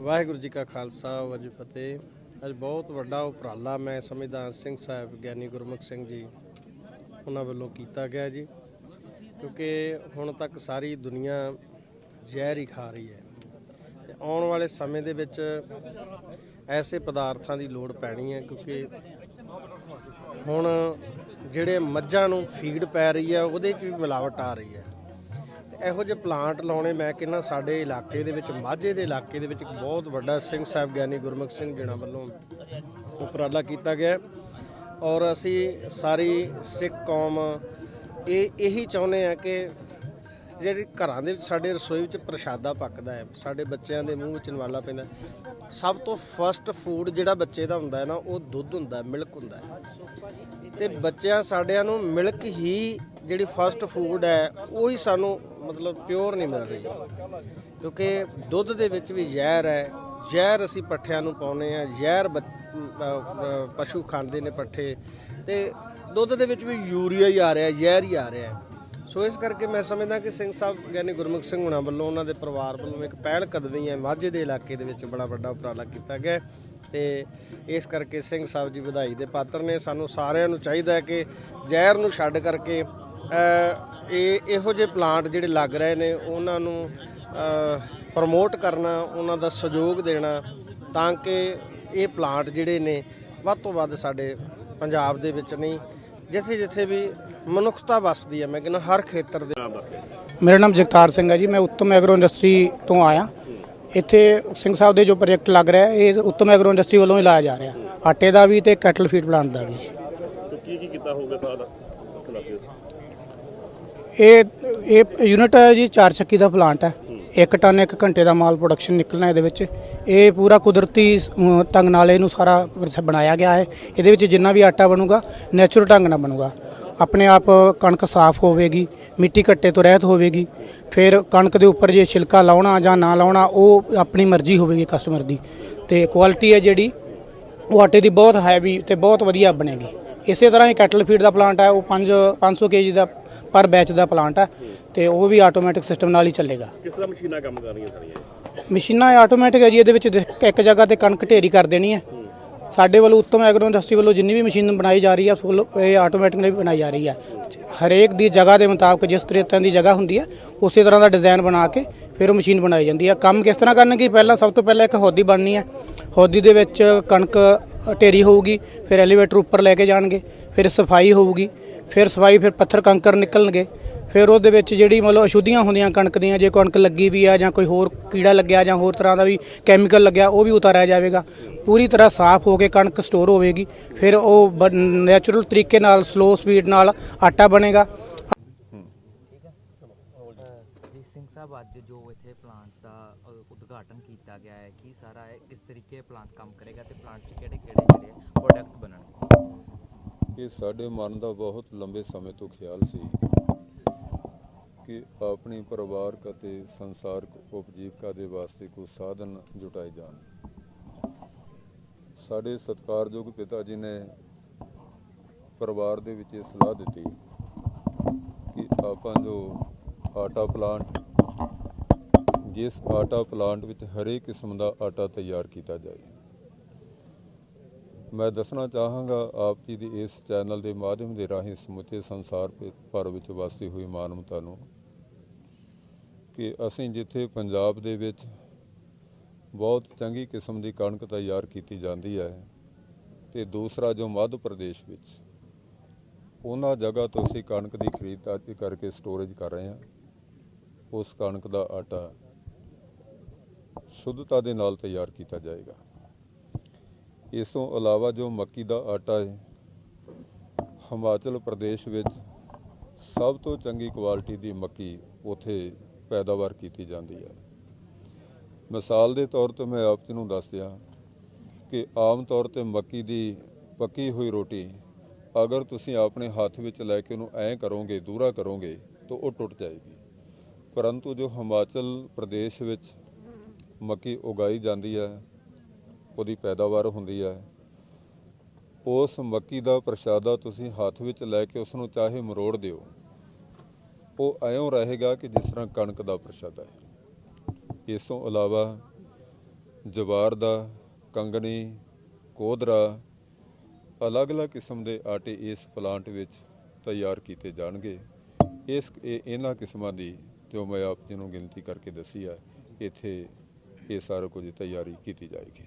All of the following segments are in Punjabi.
ਵਾਹਿਗੁਰੂ ਜੀ ਕਾ ਖਾਲਸਾ, ਵਾਹਿਗੁਰੂ ਜੀ ਫਤਿਹ। ਅੱਜ ਬਹੁਤ ਵੱਡਾ ਉਪਰਾਲਾ ਮੈਂ ਸਮਝਦਾ ਸਿੰਘ ਸਾਹਿਬ ਗਿਆਨੀ ਗੁਰਮੁਖ ਸਿੰਘ ਜੀ ਉਹਨਾਂ ਵੱਲੋਂ ਕੀਤਾ ਗਿਆ ਜੀ, ਕਿਉਂਕਿ ਹੁਣ ਤੱਕ ਸਾਰੀ ਦੁਨੀਆ ਜ਼ਹਿਰ ਹੀ ਖਾ ਰਹੀ ਹੈ। ਤੇ ਆਉਣ ਵਾਲੇ ਸਮੇਂ ਦੇ ਵਿੱਚ ਐਸੇ ਪਦਾਰਥਾਂ ਦੀ ਲੋੜ ਪੈਣੀ ਹੈ, ਕਿਉਂਕਿ ਹੁਣ ਜਿਹੜੇ ਮੱਝਾਂ ਨੂੰ ਫੀਡ ਪੈ ਰਹੀ ਹੈ, ਉਹਦੇ 'ਚ ਵੀ ਮਿਲਾਵਟ ਆ ਰਹੀ ਹੈ। ਇਹੋ ਜਿਹੇ ਪਲਾਂਟ ਲਾਉਣੇ, ਮੈਂ ਕਹਿੰਦਾ ਸਾਡੇ ਇਲਾਕੇ ਦੇ ਵਿੱਚ, ਮਾਝੇ ਦੇ ਇਲਾਕੇ ਦੇ ਵਿੱਚ ਇੱਕ ਬਹੁਤ ਵੱਡਾ ਸਿੰਘ ਸਾਹਿਬ ਗਿਆਨੀ ਗੁਰਮੁਖ ਸਿੰਘ ਜੀਣਾ ਵੱਲੋਂ ਉਪਰਾਲਾ ਕੀਤਾ ਗਿਆ ਔਰ ਅਸੀਂ ਸਾਰੀ ਸਿੱਖ ਕੌਮ ਇਹ, ਇਹੀ ਚਾਹੁੰਦੇ ਆ ਕਿ ਜਿਹੜੇ ਘਰਾਂ ਦੇ ਵਿੱਚ ਸਾਡੇ ਰਸੋਈ ਵਿੱਚ ਪ੍ਰਸ਼ਾਦਾ ਪੱਕਦਾ ਹੈ, ਸਾਡੇ ਬੱਚਿਆਂ ਦੇ ਮੂੰਹ ਵਿੱਚ ਨਵਾਲਾ ਪੈਂਦਾ ਸਭ ਤੋਂ ਫਸਟ ਫੂਡ ਜਿਹੜਾ ਬੱਚੇ ਦਾ ਹੁੰਦਾ ਹੈ ਨਾ, ਉਹ ਦੁੱਧ ਹੁੰਦਾ ਮਿਲਕ ਹੁੰਦਾ ਹੈ। ਤੇ ਬੱਚਿਆਂ, ਸਾਡਿਆਂ ਨੂੰ ਮਿਲਕ ਹੀ ਜਿਹੜੀ ਫਸਟ ਫੂਡ ਹੈ, ਉਹੀ ਸਾਨੂੰ ਮਤਲਬ ਪਿਓਰ ਨਹੀਂ ਮਿਲ ਰਹੀ। ਕਿਉਂਕਿ ਦੁੱਧ ਦੇ ਵਿੱਚ ਵੀ ਜ਼ਹਿਰ ਹੈ। ਜ਼ਹਿਰ ਅਸੀਂ ਪੱਠਿਆਂ ਨੂੰ ਪਾਉਨੇ ਆ ਜ਼ਹਿਰ ਬੱਚ- ਪਸ਼ੂ ਖਾਂਦੇ ਨੇ ਪੱਠੇ। ਤੇ ਦੁੱਧ ਦੇ ਵਿੱਚ ਵੀ ਯੂਰੀਆ ਹੀ ਆ ਰਿਹਾ, ਜ਼ਹਿਰ ਹੀ ਆ ਰਿਹਾ ਸੋ ਇਸ ਕਰਕੇ ਮੈਂ ਸਮਝਦਾ ਕਿ ਸਿੰਘ ਸਾਹਿਬ ਗਿਆਨੀ ਗੁਰਮੁਖ ਸਿੰਘ ਹੁਣਾਂ ਵੱਲੋਂ ਉਹਨਾਂ ਦੇ ਪਰਿਵਾਰ ਵੱਲੋਂ ਇੱਕ ਪਹਿਲ ਕਦਮੀ ਹੈ। ਮਾਝੇ ਦੇ ਇਲਾਕੇ ਦੇ ਵਿੱਚ ਬੜਾ ਵੱਡਾ ਉਪਰਾਲਾ ਕੀਤਾ ਗਿਆ ਹੈ। ਤੇ ਇਸ ਕਰਕੇ ਸਿੰਘ ਸਾਹਿਬ ਜੀ ਵਧਾਈ ਦੇ ਪਾਤਰ ਨੇ। ਸਾਨੂੰ ਸਾਰਿਆਂ ਨੂੰ ਚਾਹੀਦਾ ਹੈ ਕਿ ਜ਼ਹਿਰ ਨੂੰ ਛੱਡ ਕਰਕੇ ਇਹ ਇਹੋ ਜਿਹੇ ਪਲਾਂਟ ਜਿਹੜੇ ਲੱਗ ਰਹੇ ਨੇ ਉਹਨਾਂ ਨੂੰ ਪ੍ਰਮੋਟ ਕਰਨਾ ਉਹਨਾਂ ਦਾ ਸਹਿਯੋਗ ਦੇਣਾ ਤਾਂ ਕਿ ਇਹ ਪਲਾਂਟ ਜਿਹੜੇ ਨੇ ਵੱਧ ਤੋਂ ਵੱਧ ਸਾਡੇ ਪੰਜਾਬ ਦੇ ਵਿੱਚ ਨਹੀਂ ਜਿੱਥੇ ਜਿੱਥੇ ਵੀ ਮਨੁੱਖਤਾ ਵਸਦੀ ਹੈ ਮੈਂ ਕਹਿੰਦਾ ਹਰ ਖੇਤਰ ਦੇ ਮੇਰਾ ਨਾਮ ਜਗਤਾਰ ਸਿੰਘ ਹੈ ਜੀ ਮੈਂ ਉੱਤਮ ਐਗਰੋ ਇੰਡਸਟਰੀ ਤੋਂ ਆਇਆ। ਇੱਥੇ ਸਿੰਘ ਸਾਹਿਬ ਦੇ ਜੋ ਪ੍ਰੋਜੈਕਟ ਲੱਗ ਰਿਹਾ ਹੈ, ਇਹ ਉੱਤਮ ਐਗਰੋ ਇੰਡਸਟਰੀ ਵੱਲੋਂ ਹੀ ਲਾਇਆ ਜਾ ਰਿਹਾ। ਆਟੇ ਦਾ ਵੀ ਤੇ ਕੈਟਲ ਫੀਡ ਪਲਾਂਟ ਦਾ ਵੀ ਕੀ ਕੀ ਕੀਤਾ ਹੋਊਗਾ ਸਾਰਾ? ਇਹ ਇਹ ਯੂਨਿਟ ਹੈ ਜੀ, ਚਾਰ ਚੱਕੀ ਦਾ ਪਲਾਂਟ ਹੈ। 1 ਟਨ 1 ਘੰਟੇ ਦਾ ਮਾਲ ਪ੍ਰੋਡਕਸ਼ਨ ਨਿਕਲਣਾ ਇਹਦੇ ਵਿੱਚ। ਇਹ ਪੂਰਾ ਕੁਦਰਤੀ ਢੰਗ ਨਾਲ ਇਹਨੂੰ ਸਾਰਾ ਬਣਾਇਆ ਗਿਆ ਹੈ। ਇਹਦੇ ਵਿੱਚ ਜਿੰਨਾ ਵੀ ਆਟਾ ਬਣੂਗਾ ਨੈਚੁਰਲ ਢੰਗ ਨਾਲ ਬਣੂਗਾ। ਆਪਣੇ ਆਪ ਕਣਕ ਸਾਫ਼ ਹੋਵੇਗੀ, ਮਿੱਟੀ ਘੱਟੇ ਤੋਂ ਰਹਿਤ ਹੋਵੇਗੀ। ਫਿਰ ਕਣਕ ਦੇ ਉੱਪਰ ਜੇ ਛਿਲਕਾ ਲਾਉਣਾ ਜਾਂ ਨਾ ਲਾਉਣਾ, ਉਹ ਆਪਣੀ ਮਰਜ਼ੀ ਹੋਵੇਗੀ ਕਸਟਮਰ ਦੀ। ਤੇ ਕੁਆਲਿਟੀ ਹੈ ਜਿਹੜੀ, ਉਹ ਆਟੇ ਦੀ ਬਹੁਤ ਹੈਵੀ ਤੇ ਬਹੁਤ ਵਧੀਆ ਬਣੇਗੀ। ਇਸੇ ਤਰ੍ਹਾਂ ਹੀ ਕੈਟਲ ਫੀਡ ਦਾ ਪਲਾਂਟ ਹੈ ਉਹ 5 500 ਕੇਜੀ ਦਾ ਪਰ ਬੈਚ ਦਾ ਪਲਾਂਟ ਹੈ ਤੇ ਉਹ ਵੀ ਆਟੋਮੈਟਿਕ ਸਿਸਟਮ ਨਾਲ ਹੀ ਚੱਲੇਗਾ। ਕਿਸ ਤਰ੍ਹਾਂ ਮਸ਼ੀਨਾਂ ਕੰਮ ਕਰ ਰਹੀਆਂ ਸਾਰੀਆਂ? ਮਸ਼ੀਨਾਂ ਆਟੋਮੈਟਿਕ ਹੈ ਜੀ ਇਹਦੇ ਵਿੱਚ ਇੱਕ ਜਗ੍ਹਾ ਤੇ ਕਣਕ ਢੇਰੀ ਕਰ ਦੇਣੀ ਹੈ। ਸਾਡੇ ਵੱਲੋਂ ਉੱਤਮ ਐਗਰੋ ਇੰਡਸਟਰੀ ਵੱਲੋਂ ਜਿੰਨੀ ਵੀ ਮਸ਼ੀਨ ਬਣਾਈ ਜਾ ਰਹੀ ਹੈ ਫੁੱਲ ਇਹ ਆਟੋਮੈਟਿਕਲੀ ਬਣਾਈ ਜਾ ਰਹੀ ਹੈ। ਹਰੇਕ ਦੀ ਜਗ੍ਹਾ ਦੇ ਮੁਤਾਬਕ ਜਿਸ ਤਰ੍ਹਾਂ ਦੀ ਜਗ੍ਹਾ ਹੁੰਦੀ ਹੈ ਉਸੇ ਤਰ੍ਹਾਂ ਦਾ ਡਿਜ਼ਾਈਨ ਬਣਾ ਕੇ ਫਿਰ ਉਹ ਮਸ਼ੀਨ ਬਣਾਈ ਜਾਂਦੀ ਹੈ। ਕੰਮ ਕਿਸ ਤਰ੍ਹਾਂ ਕਰਨਗੇ? ਪਹਿਲਾਂ ਸਭ ਤੋਂ ਪਹਿਲਾਂ ਇੱਕ ਹੌਦੀ ਬਣਨੀ ਹੈ। ਹੌਦੀ ਦੇ ਵਿੱਚ ਕਣਕ ਢੇਰੀ ਹੋਊਗੀ, ਫਿਰ ਐਲੀਵੇਟਰ ਉੱਪਰ ਲੈ ਕੇ ਜਾਣਗੇ, ਫਿਰ ਸਫ਼ਾਈ ਹੋਊਗੀ, ਫਿਰ ਸਫ਼ਾਈ, ਫਿਰ ਪੱਥਰ ਕੰਕਰ ਨਿਕਲਣਗੇ, ਫਿਰ ਉਹਦੇ ਵਿੱਚ ਜਿਹੜੀ ਮਤਲਬ ਅਸ਼ੁੱਧੀਆਂ ਹੁੰਦੀਆਂ ਕਣਕ ਦੀਆਂ, ਜੇ ਕਣਕ ਲੱਗੀ ਵੀ ਆ ਜਾਂ ਕੋਈ ਹੋਰ ਕੀੜਾ ਲੱਗਿਆ ਜਾਂ ਹੋਰ ਤਰ੍ਹਾਂ ਦਾ ਵੀ ਕੈਮੀਕਲ ਲੱਗਿਆ, ਉਹ ਵੀ ਉਤਾਰਿਆ ਜਾਵੇਗਾ। ਪੂਰੀ ਤਰ੍ਹਾਂ ਸਾਫ਼ ਹੋ ਕੇ ਕਣਕ ਸਟੋਰ ਹੋਵੇਗੀ, ਫਿਰ ਉਹ ਨੈਚੁਰਲ ਤਰੀਕੇ ਨਾਲ ਸਲੋ ਸਪੀਡ ਨਾਲ ਆਟਾ ਬਣੇਗਾ ਜੀ ਸਿੰਘ ਸਾਹਿਬ ਅੱਜ ਜੋ ਇੱਥੇ ਪਲਾਂਟ ਦਾ ਅ, ਉਦਘਾਟਨ ਕੀਤਾ ਗਿਆ ਹੈ ਕੀ ਸਾਰਾ ਹੈ ਕਿਸ ਤਰੀਕੇ ਪਲਾਂਟ ਕੰਮ ਕਰੇਗਾ ਤੇ ਪਲਾਂਟ 'ਚ ਕਿਹੜੇ ਕਿਹੜੇ ਜਿਹੜੇ ਪ੍ਰੋਡਕਟ ਬਣਨਗੇ? ਇਹ ਸਾਡੇ ਮਨ ਦਾ ਬਹੁਤ ਲੰਬੇ ਸਮੇਂ ਤੋਂ ਖਿਆਲ ਸੀ ਕਿ ਆਪਣੀ ਪਰਿਵਾਰਕ ਅਤੇ ਸੰਸਾਰਕ ਉਪਜੀਵਕਾ ਦੇ ਵਾਸਤੇ ਕੋਈ ਸਾਧਨ ਜੁਟਾਏ ਜਾਣ। ਸਾਡੇ ਸਤਿਕਾਰਯੋਗ ਪਿਤਾ ਜੀ ਨੇ ਪਰਿਵਾਰ ਦੇ ਵਿੱਚ ਇਹ ਸਲਾਹ ਦਿੱਤੀ ਕਿ ਆਪਾਂ ਜੋ ਆਟਾ ਪਲਾਂਟ ਜਿਸ ਆਟਾ ਪਲਾਂਟ ਵਿੱਚ ਹਰੇਕ ਕਿਸਮ ਦਾ ਆਟਾ ਤਿਆਰ ਕੀਤਾ ਜਾਏ। ਮੈਂ ਦੱਸਣਾ ਚਾਹਾਂਗਾ, ਆਪ ਜੀ ਦੀ ਇਸ ਚੈਨਲ ਦੇ ਮਾਧਿਅਮ ਦੇ ਰਾਹੀਂ ਸਮੁੱਚੇ ਸੰਸਾਰ ਭਰ ਵਿੱਚ ਵਸਦੀ ਹੋਈ ਮਾਨਵਤਾ ਨੂੰ ਕਿ ਅਸੀਂ ਜਿੱਥੇ ਪੰਜਾਬ ਦੇ ਵਿੱਚ ਬਹੁਤ ਚੰਗੀ ਕਿਸਮ ਦੀ ਕਣਕ ਤਿਆਰ ਕੀਤੀ ਜਾਂਦੀ ਹੈ ਤੇ ਦੂਸਰਾ ਜੋ ਮੱਧ ਪ੍ਰਦੇਸ਼ ਵਿੱਚ, ਉਹਨਾਂ ਜਗ੍ਹਾ ਤੋਂ ਅਸੀਂ ਕਣਕ ਦੀ ਖਰੀਦਦਾਰੀ ਕਰਕੇ ਸਟੋਰੇਜ ਕਰ ਰਹੇ ਹਾਂ। ਉਸ ਕਣਕ ਦਾ ਆਟਾ ਸ਼ੁੱਧਤਾ ਦੇ ਨਾਲ ਤਿਆਰ ਕੀਤਾ ਜਾਏਗਾ। ਇਸ ਤੋਂ ਇਲਾਵਾ ਜੋ ਮੱਕੀ ਦਾ ਆਟਾ ਹੈ, ਹਿਮਾਚਲ ਪ੍ਰਦੇਸ਼ ਵਿੱਚ ਸਭ ਤੋਂ ਚੰਗੀ ਕੁਆਲਿਟੀ ਦੀ ਮੱਕੀ ਉਥੇ ਪੈਦਾਵਾਰ ਕੀਤੀ ਜਾਂਦੀ ਹੈ। ਮਿਸਾਲ ਦੇ ਤੌਰ ਤੇ ਮੈਂ ਆਪ ਜੀ ਨੂੰ ਦੱਸ ਦਿਆਂ ਕਿ ਆਮ ਤੌਰ ਤੇ ਮੱਕੀ ਦੀ ਪੱਕੀ ਹੋਈ ਰੋਟੀ ਅਗਰ ਤੁਸੀਂ ਆਪਣੇ ਹੱਥ ਵਿੱਚ ਲੈ ਕੇ ਉਹਨੂੰ ਐਂ ਕਰੋਗੇ ਦੂਰਾ ਕਰੋਗੇ ਤਾਂ ਉਹ ਟੁੱਟ ਜਾਏਗੀ। ਪਰੰਤੂ ਜੋ ਹਿਮਾਚਲ ਪ੍ਰਦੇਸ਼ ਵਿੱਚ ਮੱਕੀ ਉਗਾਈ ਜਾਂਦੀ ਹੈ, ਉਹਦੀ ਪੈਦਾਵਾਰ ਹੁੰਦੀ ਹੈ। ਉਸ ਮੱਕੀ ਦਾ ਪ੍ਰਸ਼ਾਦਾ ਤੁਸੀਂ ਹੱਥ ਵਿੱਚ ਲੈ ਕੇ ਉਸ ਨੂੰ ਚਾਹੇ ਮਰੋੜ ਦਿਓ। ਉਹ ਐਉਂ ਰਹੇਗਾ ਕਿ ਜਿਸ ਤਰ੍ਹਾਂ ਕਣਕ ਦਾ ਪ੍ਰਸ਼ਾਦਾ ਹੈ। ਇਸ ਤੋਂ ਇਲਾਵਾ ਜਵਾਰ ਦਾ, ਕੰਗਣੀ, ਕੋਦਰਾ, ਅਲੱਗ-ਅਲੱਗ ਕਿਸਮ ਦੇ ਆਟੇ ਇਸ ਪਲਾਂਟ ਵਿੱਚ ਤਿਆਰ ਕੀਤੇ ਜਾਣਗੇ। ਇਸ, ਇਹ- ਇਹਨਾਂ ਕਿਸਮਾਂ ਦੀ ਜੋ ਮੈਂ ਆਪ ਜੀ ਨੂੰ ਗਿਣਤੀ ਕਰਕੇ ਦੱਸੀ ਹੈ। ਇੱਥੇ ਇਹ ਸਾਰਾ ਕੁਝ ਤਿਆਰੀ ਕੀਤੀ ਜਾਏਗੀ।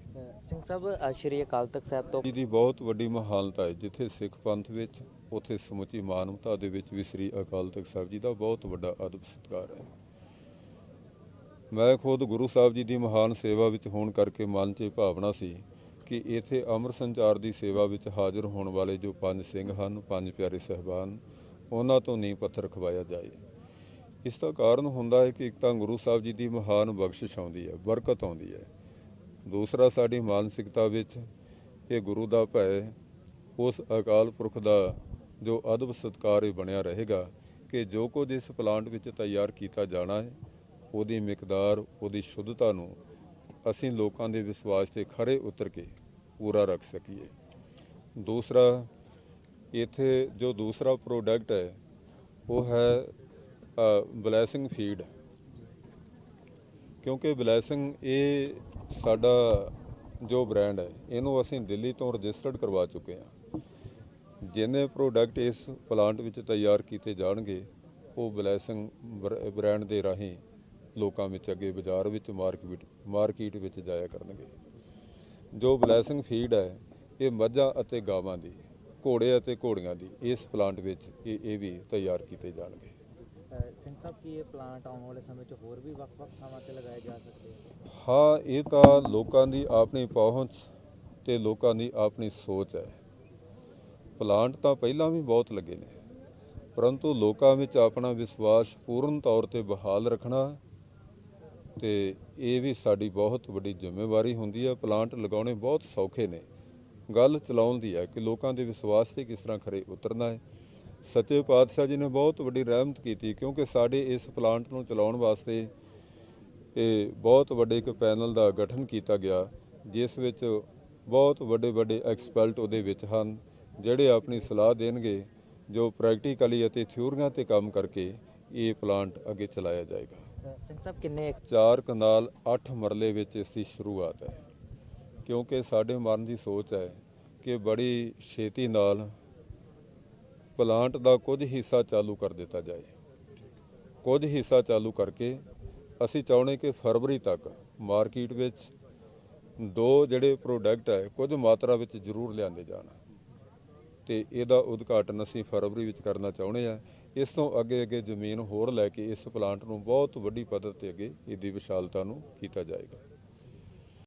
ਸਿੰਘ ਸਾਹਿਬ ਅ, ਸ਼੍ਰੀ ਅਕਾਲ ਤਖਤ ਸਾਹਿਬ ਤੋਂ ਜੀ ਦੀ ਬਹੁਤ ਵੱਡੀ ਮਹਾਨਤਾ ਹੈ ਜਿੱਥੇ ਸਿੱਖ ਪੰਥ ਵਿੱਚ ਉੱਥੇ ਸਮੁੱਚੀ ਮਾਨਵਤਾ ਦੇ ਵਿੱਚ ਵੀ ਸ੍ਰੀ ਅਕਾਲ ਤਖਤ ਸਾਹਿਬ ਜੀ ਦਾ ਬਹੁਤ ਵੱਡਾ ਅਦਬ ਸਤਿਕਾਰ ਹੈ। ਮੈਂ ਖੁਦ ਗੁਰੂ ਸਾਹਿਬ ਜੀ ਦੀ ਮਹਾਨ ਸੇਵਾ ਵਿੱਚ ਹੋਣ ਕਰਕੇ ਮਨ 'ਚ ਇਹ ਭਾਵਨਾ ਸੀ ਕਿ ਇੱਥੇ ਅਮਰ ਸੰਚਾਰ ਦੀ ਸੇਵਾ ਵਿੱਚ ਹਾਜ਼ਰ ਹੋਣ ਵਾਲੇ ਜੋ ਪੰਜ ਸਿੰਘ ਹਨ ਪੰਜ ਪਿਆਰੇ ਸਹਿਬਾਨ ਉਹਨਾਂ ਤੋਂ ਨੀਂਹ ਪੱਥਰ ਖਵਾਇਆ ਜਾਏ। ਇਸ ਦਾ ਕਾਰਨ ਹੁੰਦਾ ਹੈ ਕਿ ਇੱਕ ਤਾਂ ਗੁਰੂ ਸਾਹਿਬ ਜੀ ਦੀ ਮਹਾਨ ਬਖਸ਼ਿਸ਼ ਆਉਂਦੀ ਹੈ, ਬਰਕਤ ਆਉਂਦੀ ਹੈ। ਦੂਸਰਾ, ਸਾਡੀ ਮਾਨਸਿਕਤਾ ਵਿੱਚ ਇਹ ਗੁਰੂ ਦਾ ਭੈ ਉਸ ਅਕਾਲ ਪੁਰਖ ਦਾ ਜੋ ਅਦਬ ਸਤਕਾਰ ਇਹ ਬਣਿਆ ਰਹੇਗਾ ਕਿ ਜੋ ਕੁਝ ਇਸ ਪਲਾਂਟ ਵਿੱਚ ਤਿਆਰ ਕੀਤਾ ਜਾਣਾ ਹੈ, ਉਹਦੀ ਮਿਕਦਾਰ, ਉਹਦੀ ਸ਼ੁੱਧਤਾ ਨੂੰ ਅਸੀਂ ਲੋਕਾਂ ਦੇ ਵਿਸ਼ਵਾਸ ਤੇ ਖਰੇ ਉਤਰ ਕੇ ਪੂਰਾ ਰੱਖ ਸਕੀਏ। ਦੂਸਰਾ, ਇੱਥੇ ਜੋ ਦੂਸਰਾ ਪ੍ਰੋਡਕਟ ਹੈ, ਉਹ ਹੈ ਬਲੈਸਿੰਗ ਫੀਡ ਕਿਉਂਕਿ ਬਲੈਸਿੰਗ ਇਹ ਸਾਡਾ ਜੋ ਬ੍ਰਾਂਡ ਹੈ, ਇਹਨੂੰ ਅਸੀਂ ਦਿੱਲੀ ਤੋਂ ਰਜਿਸਟਰਡ ਕਰਵਾ ਚੁੱਕੇ ਹਾਂ। ਜਿੰਨੇ ਪ੍ਰੋਡਕਟ ਇਸ ਪਲਾਂਟ ਵਿੱਚ ਤਿਆਰ ਕੀਤੇ ਜਾਣਗੇ, ਉਹ ਬਲੇਸਿੰਗ ਬ੍ਰਾਂਡ ਦੇ ਰਾਹੀਂ ਲੋਕਾਂ ਵਿੱਚ ਅੱਗੇ ਬਾਜ਼ਾਰ ਵਿੱਚ ਮਾਰਕੀਟ ਮਾਰਕੀਟ ਵਿੱਚ ਜਾਇਆ ਕਰਨਗੇ। ਜੋ ਬਲੈਸਿੰਗ ਫੀਡ ਹੈ, ਇਹ ਮੱਝਾਂ ਅਤੇ ਗਾਵਾਂ ਦੀ, ਘੋੜੇ ਅਤੇ ਘੋੜੀਆਂ ਦੀ, ਇਸ ਪਲਾਂਟ ਵਿੱਚ ਇਹ ਇਹ ਵੀ ਤਿਆਰ ਕੀਤੇ ਜਾਣਗੇ। ਸਿੰਘ ਸਾਹਿਬ, ਕੀ ਇਹ ਪਲਾਂਟ ਆਉਣ ਵਾਲੇ ਸਮੇਂ 'ਚ ਹੋਰ ਵੀ ਵੱਖ-ਵੱਖ ਥਾਵਾਂ ਤੇ ਲਗਾਏ ਜਾ ਸਕਦੇ ਆ? ਹਾਂ, ਇਹ ਤਾਂ ਲੋਕਾਂ ਦੀ ਆਪਣੀ ਪਹੁੰਚ ਤੇ ਲੋਕਾਂ ਦੀ ਆਪਣੀ ਸੋਚ ਹੈ। ਪਲਾਂਟ ਤਾਂ ਪਹਿਲਾਂ ਵੀ ਬਹੁਤ ਲੱਗੇ ਨੇ, ਪਰੰਤੂ ਲੋਕਾਂ ਵਿੱਚ ਆਪਣਾ ਵਿਸ਼ਵਾਸ ਪੂਰਨ ਤੌਰ ਤੇ ਬਹਾਲ ਰੱਖਣਾ ਤੇ ਇਹ ਵੀ ਸਾਡੀ ਬਹੁਤ ਵੱਡੀ ਜ਼ਿੰਮੇਵਾਰੀ ਹੁੰਦੀ ਹੈ। ਪਲਾਂਟ ਲਗਾਉਣੇ ਬਹੁਤ ਸੌਖੇ ਨੇ। ਗੱਲ ਚਲਾਉਣ ਦੀ ਹੈ ਕਿ ਲੋਕਾਂ ਦੇ ਵਿਸ਼ਵਾਸ ਤੇ ਕਿਸ ਤਰ੍ਹਾਂ ਖਰੇ ਉਤਰਨਾ ਹੈ। ਸੱਚੇ ਪਾਤਸ਼ਾਹ ਜੀ ਨੇ ਬਹੁਤ ਵੱਡੀ ਰਹਿਮਤ ਕੀਤੀ ਕਿਉਂਕਿ ਸਾਡੇ ਇਸ ਪਲਾਂਟ ਨੂੰ ਚਲਾਉਣ ਵਾਸਤੇ ਇਹ ਬਹੁਤ ਵੱਡੇ ਇੱਕ ਪੈਨਲ ਦਾ ਗਠਨ ਕੀਤਾ ਗਿਆ ਜਿਸ ਵਿੱਚ ਬਹੁਤ ਵੱਡੇ ਵੱਡੇ ਐਕਸਪਰਟ ਉਹਦੇ ਵਿੱਚ ਹਨ ਜਿਹੜੇ ਆਪਣੀ ਸਲਾਹ ਦੇਣਗੇ ਜੋ ਪ੍ਰੈਕਟੀਕਲੀ ਅਤੇ ਥਿਊਰੀਆਂ ਤੇ ਕੰਮ ਕਰਕੇ ਇਹ ਪਲਾਂਟ ਅੱਗੇ ਚਲਾਇਆ ਜਾਏਗਾ। ਸਿੰਘ ਸਾਹਿਬ ਕਿੰਨੇ ਚਾਰ ਕਨਾਲ 8 ਮਰਲੇ ਵਿੱਚ ਇਸ ਦੀ ਸ਼ੁਰੂਆਤ ਹੈ ਕਿਉਂਕਿ ਸਾਡੇ ਮਨ ਦੀ ਸੋਚ ਹੈ ਕਿ ਬੜੀ ਛੇਤੀ ਨਾਲ ਪਲਾਂਟ ਦਾ ਕੁਝ ਹਿੱਸਾ ਚਾਲੂ ਕਰ ਦਿੱਤਾ ਜਾਏ। ਕੁਝ ਹਿੱਸਾ ਚਾਲੂ ਕਰਕੇ ਅਸੀਂ ਚਾਹੁੰਦੇ ਕਿ ਫਰਵਰੀ ਤੱਕ ਮਾਰਕੀਟ ਵਿੱਚ ਦੋ ਜਿਹੜੇ ਪ੍ਰੋਡਕਟ ਹੈ, ਕੁਝ ਮਾਤਰਾ ਵਿੱਚ ਜ਼ਰੂਰ ਲਿਆਂਦੇ ਜਾਣ। ਤੇ ਇਹਦਾ ਉਦਘਾਟਨ ਅਸੀਂ ਫਰਵਰੀ ਵਿੱਚ ਕਰਨਾ ਚਾਹੁੰਦੇ ਆ ਇਸ ਤੋਂ ਅੱਗੇ ਅੱਗੇ ਜ਼ਮੀਨ ਹੋਰ ਲੈ ਕੇ ਇਸ ਪਲਾਂਟ ਨੂੰ ਬਹੁਤ ਵੱਡੀ ਪੱਧਰ ਤੇ ਅੱਗੇ ਇਹਦੀ ਵਿਸ਼ਾਲਤਾ ਨੂੰ ਕੀਤਾ ਜਾਏਗਾ।